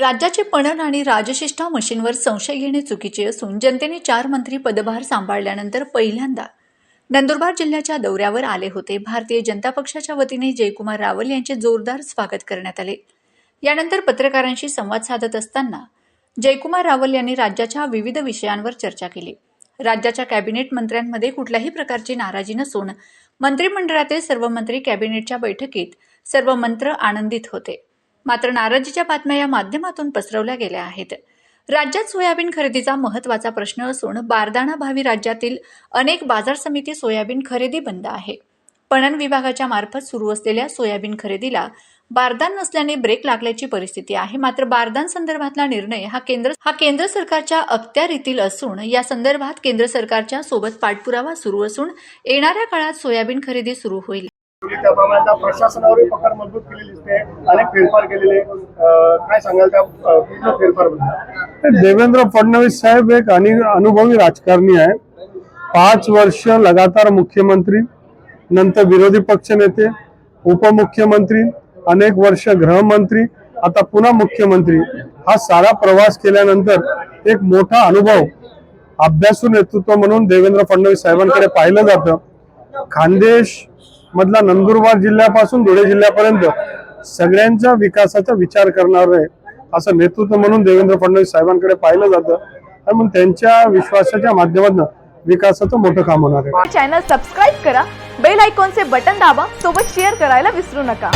राज्याचे पणन आणि राजशिष्ठा मशीनवर संशय घेणे चुकीचे असून जनतेने चार मंत्री पदभार सांभाळल्यानंतर पहिल्यांदा नंदुरबार जिल्ह्याच्या दौऱ्यावर आले होते. भारतीय जनता पक्षाच्या वतीने जयकुमार रावल यांचे जोरदार स्वागत करण्यात आले. यानंतर पत्रकारांशी संवाद साधत असताना जयकुमार रावल यांनी राज्याच्या विविध विषयांवर चर्चा केली. राज्याच्या कॅबिनेट मंत्र्यांमध्ये कुठल्याही प्रकारची नाराजी नसून मंत्रिमंडळातील सर्व मंत्री कॅबिनेटच्या बैठकीत सर्व मंत्र आनंदित होते. मात्र नाराजीच्या बातम्या या माध्यमातून पसरवल्या गेल्या आहेत. राज्यात सोयाबीन खरेदीचा महत्त्वाचा प्रश्न असून बारदाना भावी राज्यातील अनेक बाजार समिती सोयाबीन खरेदी बंद आहे. पणन विभागाच्या मार्फत सुरू असलेल्या सोयाबीन खरेदीला बारदान नसल्याने ब्रेक लागल्याची परिस्थिती आहे. मात्र बारदान संदर्भातला निर्णय हा केंद्र हा केंद्र सरकारच्या अखत्यारीतील असून या संदर्भात केंद्र सरकारच्या सोबत पाठपुरावा सुरू असून येणाऱ्या काळात सोयाबीन खरेदी सुरू होईल. त्याप्रमाणे आता प्रशासनावरही पकड मजबूत केलेली दिसते अनेक फेरफार केलेले काय सांगाल त्या पूर्ण फेरफार देवेंद्र फडणवीस साहेब एक अनुभवी राजकारणी आहे. पाच वर्ष लगातार मुख्यमंत्री नंतर विरोधी पक्ष नेते उपमुख्यमंत्री अनेक वर्ष गृहमंत्री आता पुन्हा मुख्यमंत्री. हा सारा प्रवास केल्यानंतर एक मोठा अनुभव अभ्यासू नेतृत्व म्हणून देवेंद्र फडणवीस साहेबांकडे पाहिलं जातं. खानदेश मधला नंदुरबार जिल्ह्यापासून धुळे जिल्ह्यापर्यंत सगळ्यांच्या विकासाचा विचार करणार आहे असं नेतृत्व म्हणून देवेंद्र फडणवीस साहेबांकडे पाहिलं जातं. आणि मग त्यांच्या विश्वासाच्या माध्यमातून विकासाचं मोठं काम होणार आहे. चॅनल सबस्क्राईब करा बेल आयकॉनचे बटन दाबा सोबत शेअर करायला विसरू नका.